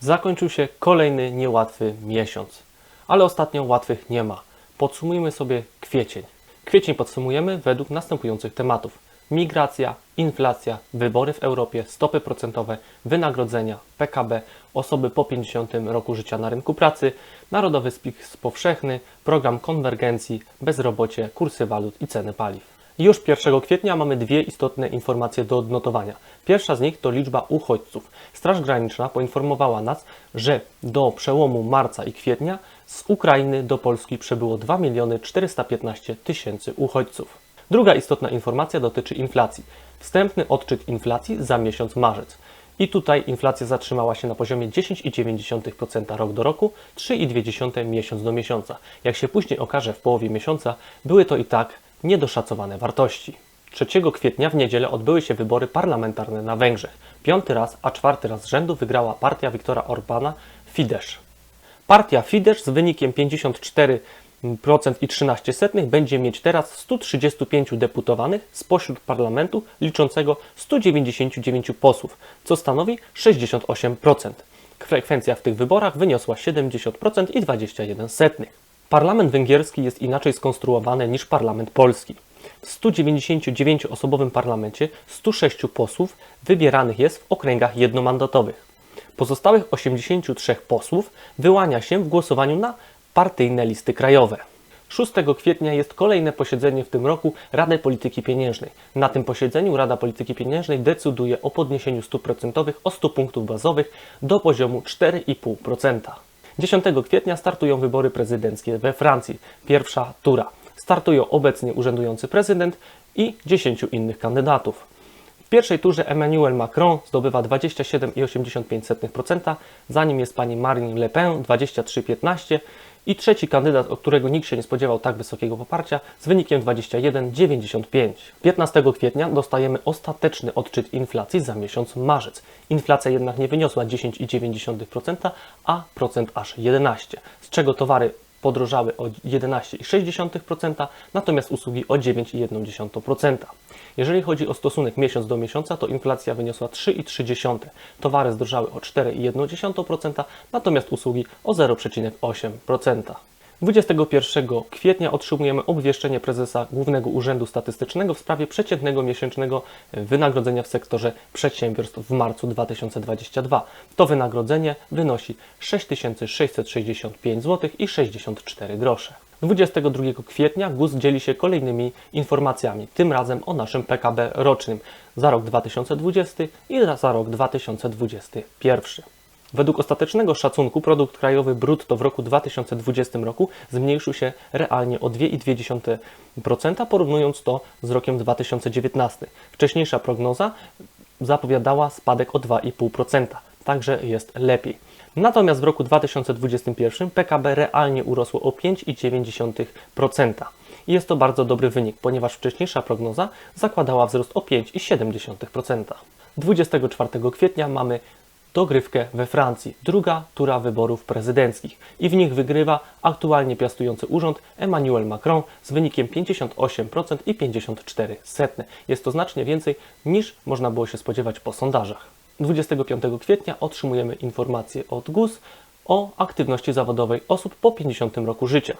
Zakończył się kolejny niełatwy miesiąc, ale ostatnio łatwych nie ma. Podsumujmy sobie kwiecień. Kwiecień podsumujemy według następujących tematów: migracja, inflacja, wybory w Europie, stopy procentowe, wynagrodzenia, PKB, osoby po 50 roku życia na rynku pracy, narodowy spis powszechny, program konwergencji, bezrobocie, kursy walut i ceny paliw. Już 1 kwietnia mamy dwie istotne informacje do odnotowania. Pierwsza z nich to liczba uchodźców. Straż Graniczna poinformowała nas, że do przełomu marca i kwietnia z Ukrainy do Polski przybyło 2 miliony 415 tysięcy uchodźców. Druga istotna informacja dotyczy inflacji. Wstępny odczyt inflacji za miesiąc marzec. I tutaj inflacja zatrzymała się na poziomie 10,9% rok do roku, 3,2 miesiąc do miesiąca. Jak się później okaże w połowie miesiąca, były to i tak niedoszacowane wartości. 3 kwietnia w niedzielę odbyły się wybory parlamentarne na Węgrzech. Piąty raz, a czwarty raz z rzędu wygrała partia Viktora Orbana Fidesz. Partia Fidesz z wynikiem 54% i 13 setnych będzie mieć teraz 135 deputowanych spośród parlamentu liczącego 199 posłów, co stanowi 68%. Frekwencja w tych wyborach wyniosła 70% i 21 setnych. Parlament węgierski jest inaczej skonstruowany niż parlament polski. W 199-osobowym parlamencie 106 posłów wybieranych jest w okręgach jednomandatowych. Pozostałych 83 posłów wyłania się w głosowaniu na partyjne listy krajowe. 6 kwietnia jest kolejne posiedzenie w tym roku Rady Polityki Pieniężnej. Na tym posiedzeniu Rada Polityki Pieniężnej decyduje o podniesieniu stóp procentowych o 100 punktów bazowych do poziomu 4,5%. 10 kwietnia startują wybory prezydenckie we Francji. Pierwsza tura. Startują obecnie urzędujący prezydent i 10 innych kandydatów. W pierwszej turze Emmanuel Macron zdobywa 27,85%, za nim jest pani Marine Le Pen 23,15% i trzeci kandydat, od którego nikt się nie spodziewał tak wysokiego poparcia, z wynikiem 21,95. 15 kwietnia dostajemy ostateczny odczyt inflacji za miesiąc marzec. Inflacja jednak nie wyniosła 10,9%, a procent aż 11%, z czego towary podrożały o 11,6%, natomiast usługi o 9,1%. Jeżeli chodzi o stosunek miesiąc do miesiąca, to inflacja wyniosła 3,3%. Towary zdrożały o 4,1%, natomiast usługi o 0,8%. 21 kwietnia otrzymujemy obwieszczenie prezesa Głównego Urzędu Statystycznego w sprawie przeciętnego miesięcznego wynagrodzenia w sektorze przedsiębiorstw w marcu 2022. To wynagrodzenie wynosi 6665 zł i 64 grosze. 22 kwietnia GUS dzieli się kolejnymi informacjami, tym razem o naszym PKB rocznym za rok 2020 i za rok 2021. Według ostatecznego szacunku produkt krajowy brutto w roku 2020 roku zmniejszył się realnie o 2,2%, porównując to z rokiem 2019. Wcześniejsza prognoza zapowiadała spadek o 2,5%, także jest lepiej. Natomiast w roku 2021 PKB realnie urosło o 5,9%. I jest to bardzo dobry wynik, ponieważ wcześniejsza prognoza zakładała wzrost o 5,7%. 24 kwietnia mamy dogrywkę we Francji, druga tura wyborów prezydenckich i w nich wygrywa aktualnie piastujący urząd Emmanuel Macron z wynikiem 58% i 54 setne. Jest to znacznie więcej niż można było się spodziewać po sondażach. 25 kwietnia otrzymujemy informację od GUS o aktywności zawodowej osób po 50 roku życia.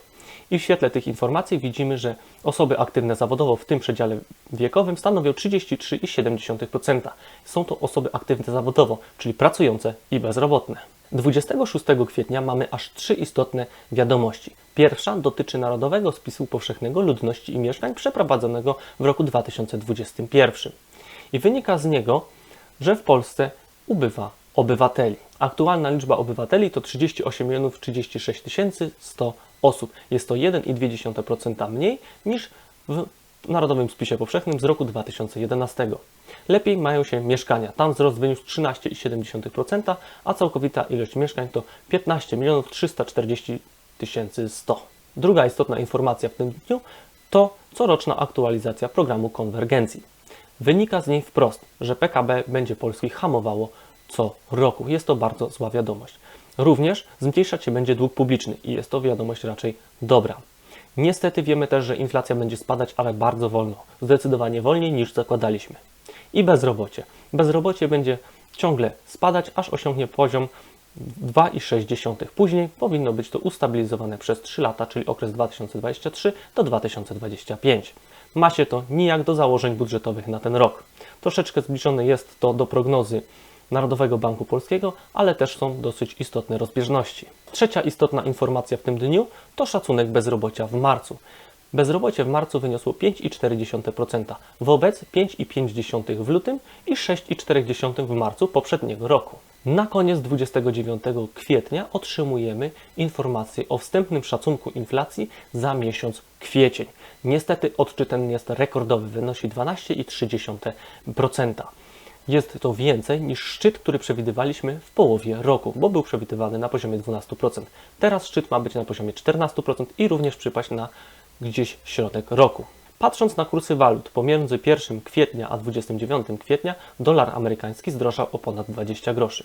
I w świetle tych informacji widzimy, że osoby aktywne zawodowo w tym przedziale wiekowym stanowią 33,7%. Są to osoby aktywne zawodowo, czyli pracujące i bezrobotne. 26 kwietnia mamy aż trzy istotne wiadomości. Pierwsza dotyczy Narodowego Spisu Powszechnego Ludności i Mieszkań przeprowadzonego w roku 2021. I wynika z niego, że w Polsce ubywa obywateli. Aktualna liczba obywateli to 38 36 100 osób. Jest to 1,2% mniej niż w Narodowym Spisie Powszechnym z roku 2011. Lepiej mają się mieszkania. Tam wzrost wyniósł 13,7%, a całkowita ilość mieszkań to 15 340 100. Druga istotna informacja w tym dniu to coroczna aktualizacja programu konwergencji. Wynika z niej wprost, że PKB będzie Polski hamowało co roku. Jest to bardzo zła wiadomość. Również zmniejszać się będzie dług publiczny i jest to wiadomość raczej dobra. Niestety wiemy też, że inflacja będzie spadać, ale bardzo wolno, zdecydowanie wolniej niż zakładaliśmy. I bezrobocie. Bezrobocie będzie ciągle spadać, aż osiągnie poziom 2,6. Później powinno być to ustabilizowane przez 3 lata, czyli okres 2023 do 2025. Ma się to nijak do założeń budżetowych na ten rok. Troszeczkę zbliżone jest to do prognozy Narodowego Banku Polskiego, ale też są dosyć istotne rozbieżności. Trzecia istotna informacja w tym dniu to szacunek bezrobocia w marcu. Bezrobocie w marcu wyniosło 5,4% wobec 5,5% w lutym i 6,4% w marcu poprzedniego roku. Na koniec 29 kwietnia otrzymujemy informację o wstępnym szacunku inflacji za miesiąc kwiecień. Niestety odczyt ten jest rekordowy, wynosi 12,3%. Jest to więcej niż szczyt, który przewidywaliśmy w połowie roku, bo był przewidywany na poziomie 12%. Teraz szczyt ma być na poziomie 14% i również przypaść na gdzieś środek roku. Patrząc na kursy walut, pomiędzy 1 kwietnia a 29 kwietnia dolar amerykański zdrożał o ponad 20 groszy.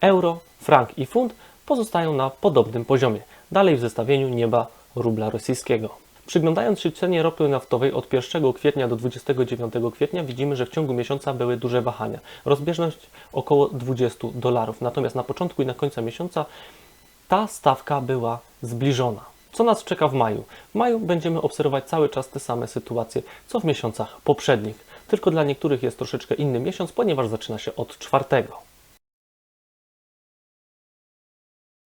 Euro, frank i funt pozostają na podobnym poziomie. Dalej w zestawieniu nieba rubla rosyjskiego. Przyglądając się cenie ropy naftowej od 1 kwietnia do 29 kwietnia widzimy, że w ciągu miesiąca były duże wahania. Rozbieżność około 20 dolarów. Natomiast na początku i na końcu miesiąca ta stawka była zbliżona. Co nas czeka w maju? W maju będziemy obserwować cały czas te same sytuacje, co w miesiącach poprzednich. Tylko dla niektórych jest troszeczkę inny miesiąc, ponieważ zaczyna się od czwartego.